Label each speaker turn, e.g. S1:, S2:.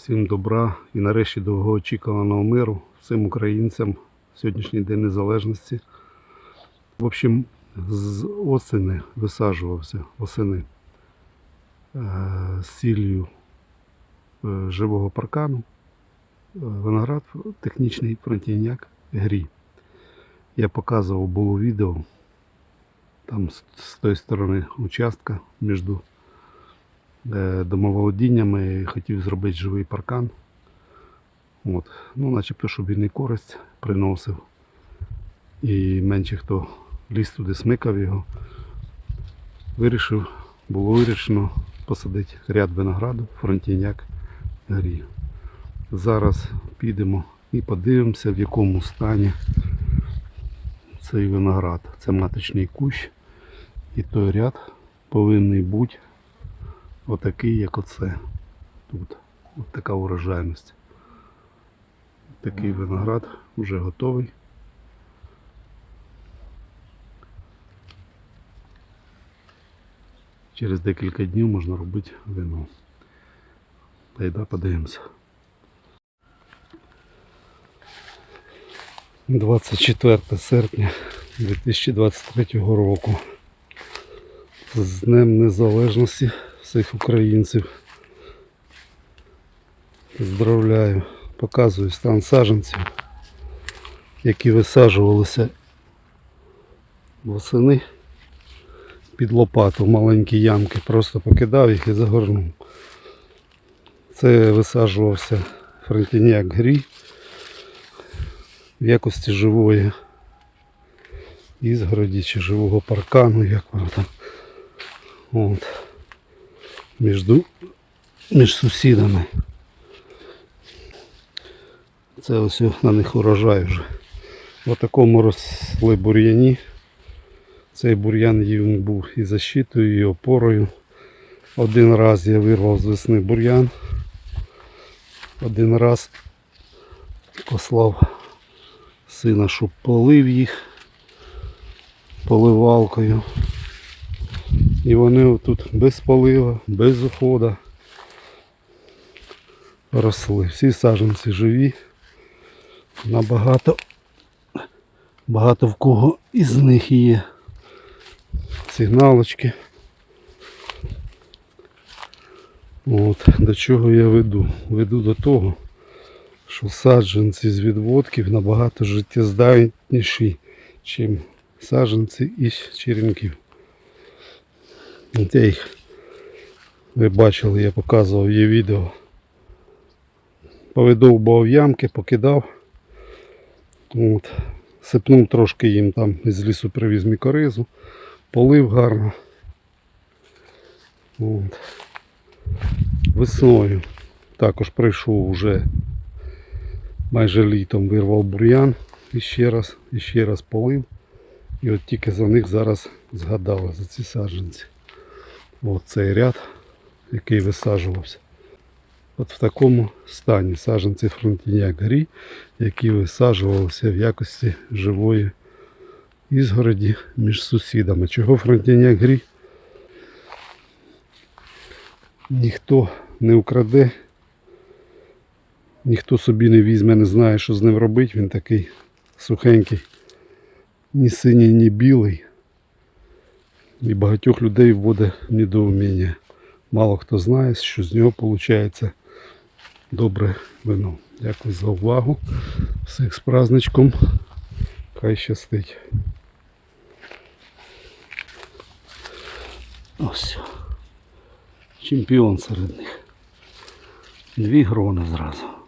S1: Всім добра і нарешті довгоочікуваного миру всім українцям сьогоднішній день незалежності. В общем, з осени висаджувався осени е, з ціллю е, живого паркану. е, Виноград технічний фронтівняк грі. Я показував було відео. Там з, з тої сторони участка між е, домоволодіннями хотів зробити живий паркан. От. Ну, начебто, щоб він і користь приносив. І менше хто ліз туди смикав його. Вирішив, було вирішено посадити ряд винограду, фронтіняк грі. Зараз підемо і подивимося, в якому стані цей виноград. Це маточний кущ. І той ряд повинен бути отакий, як оце. Тут. От така урожайність. Такий виноград вже готовий. Через декілька днів можна робити вино. Та й да, подивимося. 24 серпня 2023 року. З Днем Незалежності всіх українців. Поздравляю. Показую стан саджанців, які висаджувалися восени під лопату маленькі ямки. Просто покидав їх і загорнув. Це висаджувався фронтіняк грі в якості живої ізгороді чи живого паркану, як воно там. От. Між, між сусідами. Це ось на них урожай вже. В такому росли бур'яні. Цей бур'ян їм був і защитою, і опорою. Один раз я вирвав з весни бур'ян. Один раз послав сина, щоб полив їх поливалкою. І вони тут без полива, без уходу росли. Всі саджанці живі. Набагато багато в кого із них є сигналочки. От, до чого я веду? Веду до того, що саджанці з відводків набагато життєздатніші, ніж саджанці із черенків. Я їх, ви бачили, я показував є відео. Повидовбав ямки, покидав. От. Сипнув трошки їм там із лісу привіз мікоризу, полив гарно. От. Весною також прийшов вже майже літом вирвав бур'ян і ще раз, і ще раз полив. І от тільки за них зараз згадали за ці саджанці. От цей ряд, який висаджувався. От в такому стані саджанці фронтіняк грі, які висаджувалися в якості живої ізгороді між сусідами. Чого фронтіняк грі? Ніхто не украде, ніхто собі не візьме, не знає, що з ним робити. Він такий сухенький, ні синій, ні білий. І багатьох людей вводить недоуміння. Мало хто знає, що з нього виходить добре вино. Дякую за увагу. Всіх з праздничком. Хай щастить. Ось. Чемпіон серед них. Дві грони зразу.